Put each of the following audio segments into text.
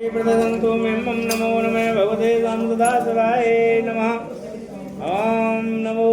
प्रदन्तु मिमं नमो नमे भगवते वासुदासवाय नमः ॐ नमो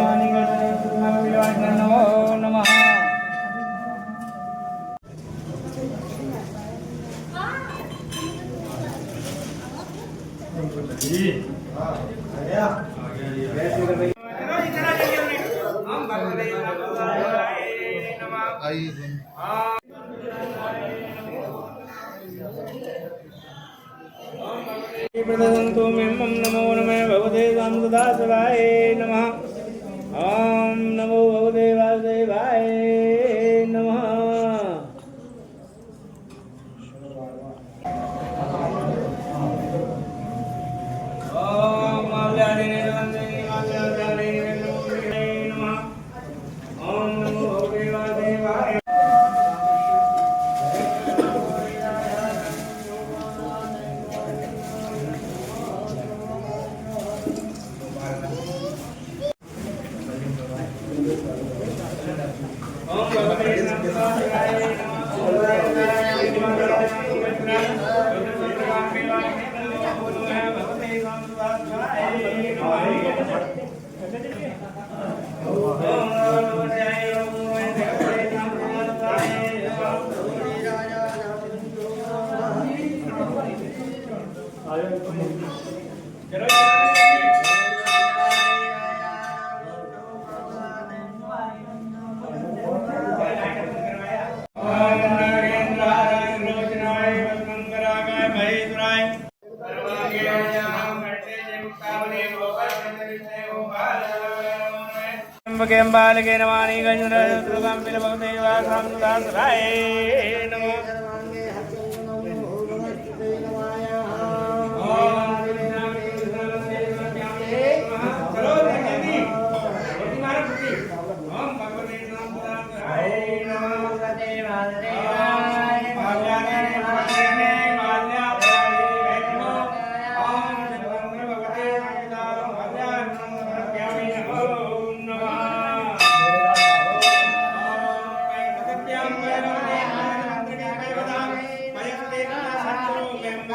ਆਈ प्रदन्तु मिमं नमो नमे भगवते वासुदासवाय नमः ॐ नमो त्र्यम्बकेऽम्बालके नमानि गजराय दुर्गां बिलभवते वासां दासराय नमो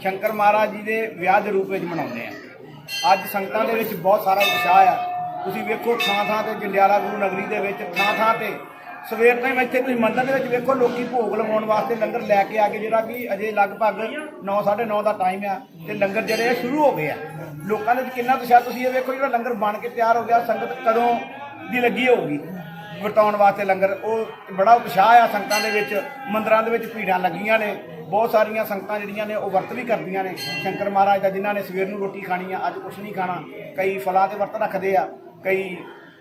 ਸ਼ੰਕਰ ਮਹਾਰਾਜ ਜੀ ਦੇ ਵਿਆਹ ਦੇ ਰੂਪ ਵਿੱਚ ਮਨਾਉਂਦੇ ਆ। ਅੱਜ ਸੰਗਤਾਂ ਦੇ ਵਿੱਚ ਬਹੁਤ ਸਾਰਾ ਉਤਸ਼ਾਹ ਆ। ਤੁਸੀਂ ਵੇਖੋ ਥਾਂ ਥਾਂ ਤੇ ਜੰਡਿਆਲਾ ਗੁਰੂ ਨਗਰੀ ਦੇ ਵਿੱਚ, ਥਾਂ ਥਾਂ ਤੇ ਸਵੇਰ ਤੋਂ ਹੀ ਇੱਥੇ ਤੁਸੀਂ ਮੰਦਰ ਦੇ ਵਿੱਚ ਵੇਖੋ ਲੋਕੀ ਭੋਗ ਲਵਾਉਣ ਵਾਸਤੇ ਲੰਗਰ ਲੈ ਕੇ ਆ ਕੇ ਜਿਹੜਾ ਕਿ ਅਜੇ ਲਗਭਗ 9:30 ਦਾ ਟਾਈਮ ਆ ਤੇ ਲੰਗਰ ਜਿਹੜੇ ਆ ਸ਼ੁਰੂ ਹੋ ਗਏ ਆ। ਲੋਕਾਂ ਦੇ ਵਿੱਚ ਕਿੰਨਾ ਉਤਸ਼ਾਹ, ਤੁਸੀਂ ਇਹ ਵੇਖੋ ਜਿਹੜਾ ਲੰਗਰ ਬਣ ਕੇ ਤਿਆਰ ਹੋ ਗਿਆ, ਸੰਗਤ ਕਦੋਂ ਦੀ ਲੱਗੀ ਹੋਊਗੀ? ਵਰਤਾਉਣ ਵਾਸਤੇ ਲੰਗਰ, ਉਹ ਬੜਾ ਉਤਸ਼ਾਹ ਆ ਸੰਗਤਾਂ ਦੇ ਵਿੱਚ, ਮੰਦਰਾਂ ਦੇ ਵਿੱਚ ਭੀੜਾਂ ਲੱਗੀਆਂ ਨੇ। ਬਹੁਤ ਸਾਰੀਆਂ ਸੰਗਤਾਂ ਜਿਹੜੀਆਂ ਨੇ ਉਹ ਵਰਤ ਵੀ ਕਰਦੀਆਂ ਨੇ। ਸ਼ੰਕਰ ਮਹਾਰਾਜ ਦਾ ਜਿਨ੍ਹਾਂ ਨੇ ਸਵੇਰ ਨੂੰ ਰੋਟੀ ਖਾਣੀ ਆ, ਅੱਜ ਕੁਛ ਨਹੀਂ ਖਾਣਾ। ਕਈ ਫਲਾਂ ਦੇ ਵਰਤ ਰੱਖਦੇ ਆ, ਕਈ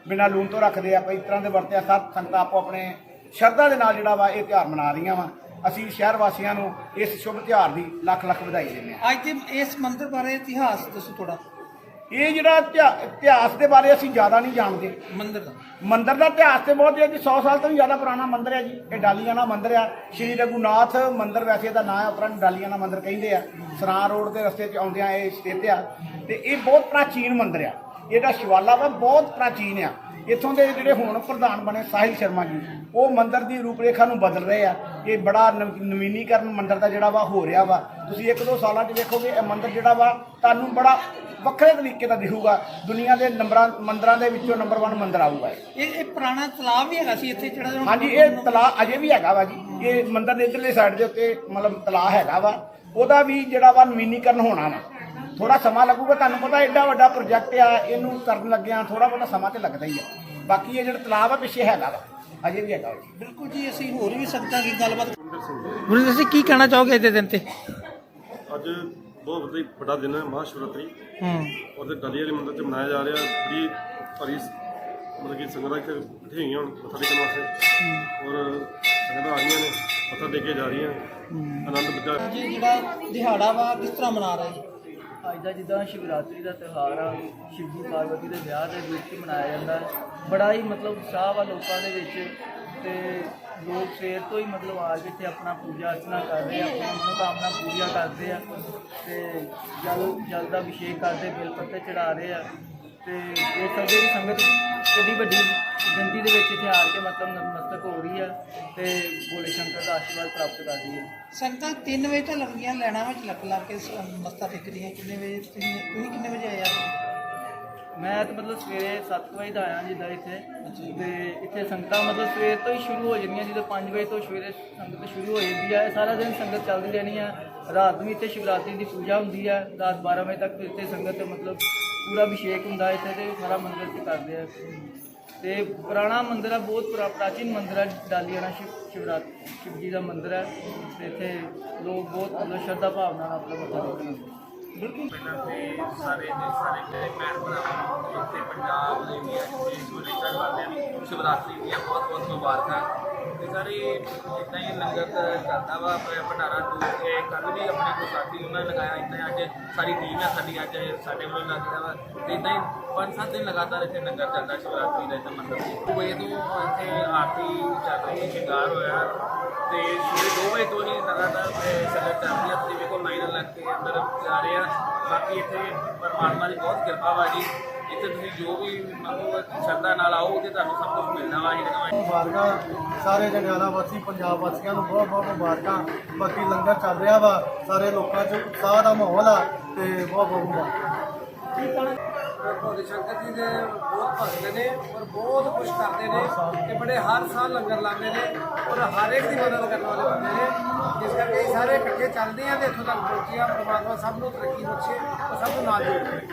ਬਿਨਾਂ ਲੂਣ ਤੋਂ ਰੱਖਦੇ ਆ, ਕਈ ਤਰ੍ਹਾਂ ਦੇ ਵਰਤ ਆ। ਸਭ ਸੰਗਤਾਂ ਆਪੋ ਆਪਣੇ ਸ਼ਰਧਾ ਦੇ ਨਾਲ ਜਿਹੜਾ ਵਾ ਇਹ ਤਿਉਹਾਰ ਮਨਾ ਰਹੀਆਂ ਵਾ। ਅਸੀਂ ਸ਼ਹਿਰ ਵਾਸੀਆਂ ਨੂੰ ਇਸ ਸ਼ੁਭ ਤਿਉਹਾਰ ਦੀ ਲੱਖ ਲੱਖ ਵਧਾਈ ਦਿੰਦੇ ਆ ਅੱਜ ਦੇ ਇਸ ਮੰਦਿਰ ਬਾਰੇ ਇਤਿਹਾਸ ਦੱਸੋ ਥੋੜਾ ਇਹ ਜਿਹੜਾ ਇਤਿਹਾ- ਇਤਿਹਾਸ ਦੇ ਬਾਰੇ ਅਸੀਂ ਜ਼ਿਆਦਾ ਨਹੀਂ ਜਾਣਦੇ। ਮੰਦਿਰ ਦਾ। ਮੰਦਿਰ ਦਾ ਇਤਿਹਾਸ ਤੇ ਬਹੁਤ ਹੈ ਜੀ 100 ਸਾਲ ਤੋਂ ਵੀ ਜ਼ਿਆਦਾ ਪੁਰਾਣਾ ਮੰਦਿਰ ਹੈ ਜੀ। ਇਹ ਡਾਲੀਆਣਾ ਮੰਦਿਰ ਆ। ਸ਼੍ਰੀ ਰਘੁਨਾਥ ਮੰਦਿਰ ਵੈਸੇ ਇਹਦਾ ਨਾਮ ਹੈ ਉਪਰਾਂ ਡਾਲੀਆਣਾ ਮੰਦਿਰ ਕਹਿੰਦੇ ਆ। ਸਰਾਂ ਰੋਡ ਦੇ ਰਸਤੇ 'ਚ ਆਉਂਦਿਆਂ ਇਹ ਸਥਿਤ ਆ। ਤੇ ਇਹ ਬਹੁਤ ਪ੍ਰਾਚੀਨ ਮੰਦਿਰ ਆ। ਇਹਦਾ ਸ਼ਿਵਾਲਾ ਵਾ ਬਹੁਤ ਪ੍ਰਾਚੀਨ ਆ। ਇੱਥੋਂ ਦੇ ਜਿਹੜੇ ਹੁਣ ਪ੍ਰਧਾਨ ਬਣੇ ਸਾਹਿਲ ਸ਼ਰਮਾ ਜੀ ਉਹ ਮੰਦਿਰ ਦੀ ਰੂਪਰੇਖਾ ਨੂੰ ਬਦਲ ਰਹੇ ਆ। ਇਹ ਬੜਾ ਨਵ- ਨਵੀਨੀਕਰਨ ਮੰਦਿਰ ਦਾ ਜਿਹੜਾ ਵਾ ਹੋ ਰਿਹਾ ਵਾ। ਤੁਸੀਂ ਇੱਕ ਦੋ ਸਾਲਾਂ 'ਚ ਵੇਖੋਗੇ ਇਹ ਮੰਦਿਰ ਜਿਹੜਾ ਵਾ ਤੁਹਾਨੂੰ ਬੜਾ ਵੱਖਰੇ ਤਰੀਕੇ ਦਾ ਦਿਖੂਗਾ। ਦੁਨੀਆ ਦੇ ਨੰਬਰਾਂ ਮੰਦਿਰਾਂ ਦੇ ਵਿੱਚੋਂ ਨੰਬਰ 1 ਮੰਦਿਰ ਆਊਗਾ ਇਹ। ਇਹ ਪੁਰਾਣਾ ਤਲਾਬ ਵੀ ਹੈਗਾ ਸੀ ਇੱਥੇ ਜਿਹੜਾ ਹਾਂਜੀ ਇਹ ਤਲਾਅ ਅਜੇ ਵੀ ਹੈਗਾ ਵਾ ਜੀ। ਇਹ ਮੰਦਿਰ ਦੇ ਇਧਰਲੇ ਸਾਈਡ ਦੇ ਉੱਤੇ ਮਤਲਬ ਤਲਾਅ ਹੈਗਾ ਵਾ। ਉਹਦਾ ਵੀ ਜਿਹੜਾ ਵਾ ਨਵੀਨੀਕਰਨ ਹੋਣਾ ਵਾ। ਥੋੜਾ ਸਮਾਂ ਲੱਗੂਗਾ ਤੁਹਾਨੂੰ ਪਤਾ ਐਡਾ ਵੱਡਾ ਪ੍ਰੋਜੈਕਟ ਆ ਇਹਨੂੰ ਕਰਨ ਲੱਗਿਆਂ ਥੋੜਾ ਬਹੁਤਾ ਸਮਾਂ ਤੇ ਲੱਗਦਾ ਹੀ ਆ। ਬਾਕੀ ਇਹ ਜਿਹੜਾ ਤਲਾਅ ਵਾ ਪਿੱਛੇ ਹੈਗਾ ਵਾ ਅਜੇ ਵੀ ਹੈਗਾ ਵਾ। ਬਿਲਕੁਲ ਜੀ ਅਸੀਂ ਹੋਰ ਵੀ ਸੰਗਤਾਂ ਦੀ ਗੱਲਬਾਤ ਗੁਰੂ ਜੀ ਤੁਸੀਂ ਕੀ ਕਹਿਣਾ ਚਾਹੋਗੇ ਦੇ ਦਿਨ ਤੇ? ਅੱਜ ਬਹੁਤ ਵਧੀਆ ਵੱਡਾ ਦਿਨ ਹੈ ਮਹਾ ਸ਼ਿਵਰਾਤਰੀ ਹੂੰ। ਤੇ ਡਾਲੀ ਵਾਲੇ ਮੰਦਿਰ 'ਚ ਮਨਾਇਆ ਜਾ ਰਿਹਾ ਬੜੀ ਭਾਰੀ ਸ- ਮਤਲਬ ਕਿ ਸੰਗਤਾਂ ਇੱਥੇ ਇਕੱਠੀਆਂ ਹੋਈਆਂ ਹੁਣ ਮੱਥਾ ਟੇਕਣ ਵਾਸਤੇ। ਔਰ ਸੰਗਤਾਂ ਆ ਰਹੀਆਂ ਨੇ ਮੱਥਾ ਟੇਕ ਕੇ ਜਾ ਰਹੀਆਂ ਆਨੰਦ ਬੱਚਾ ਜੀ ਜਿਹੜਾ ਦਿਹਾੜਾ ਵਾ ਕਿਸ ਤਰ੍ਹਾਂ ਮਨਾ ਰਹੇ? ਜੀ ਅੱਜ ਦਾ ਜਿੱਦਾਂ ਸ਼ਿਵਰਾਤਰੀ ਦਾ ਤਿਉਹਾਰ ਆ ਸ਼ਿਵ ਜੀ ਪਾਰਵਤੀ ਦੇ ਵਿਆਹ ਦੇ ਵਿੱਚ ਮਨਾਇਆ ਜਾਂਦਾ ਹੈ। ਬੜਾ ਹੀ ਮਤਲਬ ਉਤਸ਼ਾਹ ਵਾ ਲੋਕਾਂ ਦੇ ਵਿੱਚ ਤੇ ਲੋਕ ਸਵੇਰ ਤੋਂ ਹੀ ਮਤਲਬ ਆ ਕੇ ਇੱਥੇ ਆਪਣਾ ਪੂਜਾ ਅਰਚਨਾ ਕਰ ਰਹੇ ਆ, ਆਪਣੀ ਮਨੋਕਾਮਨਾ ਪੂਰੀਆਂ ਕਰਦੇ ਆ ਤੇ ਜਲ ਜਲ ਦਾ ਅਭਿਸ਼ੇਕ ਕਰਦੇ, ਬਿਲ ਪੱਤੇ ਚੜਾ ਰਹੇ ਆ ਤੇ ਇਹ ਸਭ ਜਿਹੜੀ ਸੰਗਤ ਕਿੰਨੀ ਵੱਡੀ ਗਿਣਤੀ ਦੇ ਵਿੱਚ ਇੱਥੇ ਆ ਕੇ ਮਤਲਬ ਨਤਮਸਤਕ ਹੋ ਰਹੀ ਆ ਤੇ ਭੋਲੇ ਸ਼ੰਕਰ ਦਾ ਆਸ਼ੀਰਵਾਦ ਪ੍ਰਾਪਤ ਕਰ ਰਹੀ ਹੈ ਸੰਗਤਾਂ 3 ਵਜੇ ਤੋਂ ਲੱਗੀਆਂ ਲੈਣਾ ਵਿੱਚ ਲੱਗ ਲੱਗ ਕੇ ਮੱਥਾ ਟੇਕ ਰਹੀਆਂ ਕਿੰਨੇ ਵਜੇ ਤੁਸੀਂ ਤੁਸੀਂ ਕਿੰਨੇ ਵਜੇ ਆਏ ਆ? ਮੈਂ ਤਾਂ ਮਤਲਬ ਸਵੇਰੇ 7 ਵਜੇ ਦਾ ਆਇਆ ਜਿੱਦਾਂ ਇੱਥੇ। ਤੇ ਇੱਥੇ ਸੰਗਤਾਂ ਮਤਲਬ ਸਵੇਰ ਤੋਂ ਹੀ ਸ਼ੁਰੂ ਹੋ ਜਾਂਦੀਆਂ ਜਦੋਂ 5 ਵਜੇ ਤੋਂ ਸਵੇਰੇ ਸੰਗਤ ਸ਼ੁਰੂ ਹੋ ਜਾਂਦੀ ਹੈ ਸਾਰਾ ਦਿਨ ਸੰਗਤ ਚੱਲਦੀ ਰਹਿਣੀ ਹੈ ਰਾਤ ਨੂੰ ਇੱਥੇ ਸ਼ਿਵਰਾਤਰੀ ਦੀ ਪੂਜਾ ਹੁੰਦੀ ਹੈ ਰਾਤ 12 ਵਜੇ ਤੱਕ ਇੱਥੇ ਸੰਗਤ ਮਤਲਬ ਪੂਰਾ ਅਭਿਸ਼ੇਕ ਹੁੰਦਾ ਇੱਥੇ ਤੇ ਸਾਰਾ ਮੰਦਿਰ ਤੇ ਕਰਦੇ ਆ। ਤੇ ਪੁਰਾਣਾ ਮੰਦਿਰ ਹੈ ਬਹੁਤ ਪੁਰਾ ਪ੍ਰਾਚੀਨ ਮੰਦਿਰ ਹੈ ਡਾਲੀਆਣਾ ਸ਼ਿਵ ਸ਼ਿਵਰਾਤਰੀ ਸ਼ਿਵ ਜੀ ਦਾ ਮੰਦਿਰ ਹੈ ਤੇ ਇੱਥੇ ਲੋਕ ਬਹੁਤ ਮਤਲਬ ਸ਼ਰਧਾ ਭਾਵਨਾ ਨਾਲ ਆਪਣਾ ਮੱਥਾ ਟੇਕਣ ਆਉਂਦੇ ਪਹਿਲਾਂ ਤੇ ਸਾਰੇ ਦੇ ਸਾਰੇ ਮੇਰੇ ਭੈਣ ਭਰਾਵਾਂ ਨੂੰ ਤੇ ਪੰਜਾਬ ਦੇ ਵੀ ਇਸ ਵੇਲੇ ਸ਼ਿਵਰਾਤਰੀ ਦੀਆਂ ਬਹੁਤ ਬਹੁਤ ਮੁਬਾਰਕਾਂ। ਤੇ ਸਾਰੇ ਇਦਾਂ ਹੀ ਲੰਗਰ ਚੱਲਦਾ ਵਾ ਭ- ਭੰਡਾਰਾ ਦੂਰ ਕੇ ਕੱਲ ਵੀ ਆਪਣੇ ਕੋਈ ਸਾਥੀ ਉਹਨਾਂ ਨੇ ਲਗਾਇਆ ਇਦਾਂ ਅੱਜ ਸਾਰੀ ਟੀਮ ਹੈ ਸਾਡੀ ਅੱਜ ਸਾਡੇ ਵੱਲੋਂ ਲੱਗਦਾ ਵਾ। ਤੇ ਇਦਾਂ ਹੀ ਪੰਜ ਸੱਤ ਦਿਨ ਲਗਾਤਾਰ ਇੱਥੇ ਲੰਗਰ ਚੱਲਦਾ ਸ਼ਿਵਰਾਤਰੀ ਦਾ ਇੱਥੇ ਮੰਦਰ ਕੋਈ ਤੋਂ ਇੱਥੇ ਆਰਤੀ ਚੱਲ ਰਹੀ ਹੈ ਸ਼ਿੰਗਾਰ ਹੋਇਆ ਤੇ ਸਵੇਰੇ ਦੋ ਵਜੇ ਤੋਂ ਹੀ ਲਗਾਤਾਰ ਅਹ, ਸੰਗਤ ਚੱਲਦੀ ਵੇਖੋ ਲਾਈਨ ਲੱਗ ਕੇ ਅੰਦਰ ਜਾ ਰਹੇ ਆ। ਬਾਕੀ ਇੱਥੇ ਪਰਮਾਤਮਾ ਦੀ ਬਹੁਤ ਕਿਰਪਾ ਵਾ ਜੀ। ਇੱਥੇ ਤੁਸੀਂ ਜੋ ਵੀ ਮੰਗੋ ਸ਼ਰਧਾ ਨਾਲ ਆਓ ਤੇ ਤੁਹਾਨੂੰ ਸਭ ਕੁਝ ਮਿਲਣਾ ਵਾ ਜੀ ਮੁਬਾਰਕਾਂ ਸਾਰੇ ਜੰਡਿਆਲਾ ਵਾਸੀ ਪੰਜਾਬ ਵਾਸੀਆਂ ਨੂੰ ਬਹੁਤ ਬਹੁਤ ਮੁਬਾਰਕਾਂ। ਬਾਕੀ ਲੰਗਰ ਚੱਲ ਰਿਹਾ ਵਾ ਸਾਰੇ ਲੋਕਾਂ 'ਚ ਉਤਸ਼ਾਹ ਦਾ ਮਾਹੌਲ ਆ ਤੇ ਬਹੁਤ ਬਹੁਤ ਮੁਬਾਰਕਾਂ। ਭੋਲੇ ਸ਼ੰਕਰ ਜੀ ਦੇ ਬਹੁਤ ਭਗਤ ਨੇ ਔਰ ਬਹੁਤ ਕੁਝ ਕਰਦੇ ਨੇ ਤੇ ਬੜੇ ਹਰ ਸਾਲ ਲੰਗਰ ਲਾਉਂਦੇ ਨੇ ਔਰ ਹਰ ਇੱਕ ਦੀ ਮਦਦ ਕਰਨ ਵਾਲੇ ਬੰਦੇ ਨੇ। ਜਿਸ ਕਰਕੇ ਇਹ ਸਾਰੇ ਇਕੱਠੇ ਚੱਲਦੇ ਆ ਤੇ ਇੱਥੋਂ ਤੱਕ ਪਹੁੰਚੇ ਆ ਪ੍ਰਮਾਤਮਾ ਸਭ ਨੂੰ ਤਰੱਕੀ ਬਖਸ਼ੇ ਔਰ ਸਭ ਨੂੰ ਨਾਲ ਜੋੜੇ